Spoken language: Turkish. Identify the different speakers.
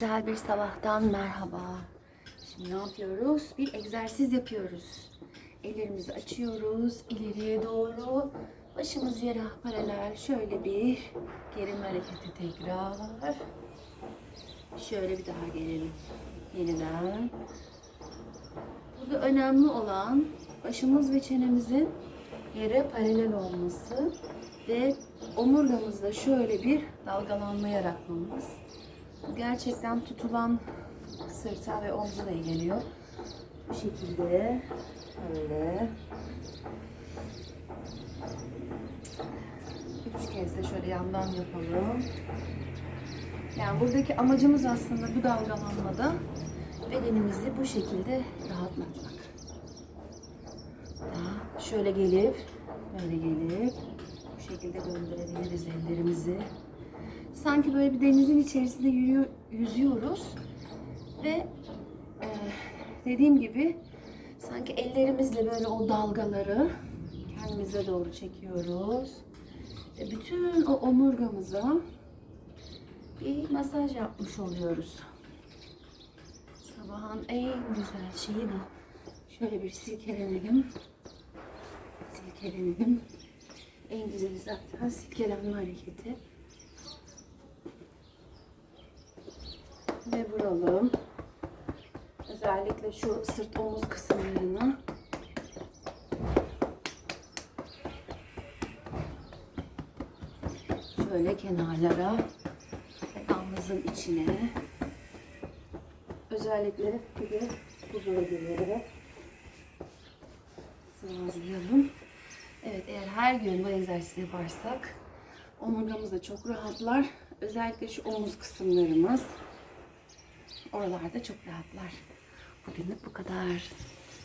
Speaker 1: Güzel bir sabahtan merhaba. Şimdi ne yapıyoruz? Bir egzersiz yapıyoruz. Ellerimizi açıyoruz ileriye doğru. Başımız yere paralel. Şöyle bir gerilme hareketi tekrar. Şöyle bir daha gelelim. Yeniden. Burada önemli olan başımız ve çenemizin yere paralel olması ve omurgamızda şöyle bir dalgalanma yaratmamız. Gerçekten tutulan sırta ve omzuna geliyor. Bu şekilde böyle üç kez de şöyle yandan yapalım. Yani buradaki amacımız aslında bu dalgalanmada bedenimizi bu şekilde rahatlatmak. Daha şöyle gelip böyle gelip bu şekilde döndürebiliriz ellerimizi. Sanki böyle bir denizin içerisinde yürüyor, yüzüyoruz ve e, dediğim gibi sanki ellerimizle böyle o dalgaları kendimize doğru çekiyoruz. Ve bütün o omurgamıza bir masaj yapmış oluyoruz. Sabahın en güzel şeyi bu. Şöyle bir silkelenelim. Silkelenelim. En güzeli zaten silkelenme hareketi. Ve vuralım. Özellikle şu sırt omuz kısımlarına. Şöyle kenarlara ve alnımızın içine. Özellikle bir de bu bölgelere sıvazlayalım. Evet eğer her gün bu egzersizi yaparsak omurgamız da çok rahatlar. Özellikle şu omuz kısımlarımız oralarda çok rahatlar. Bugünlük bu kadar.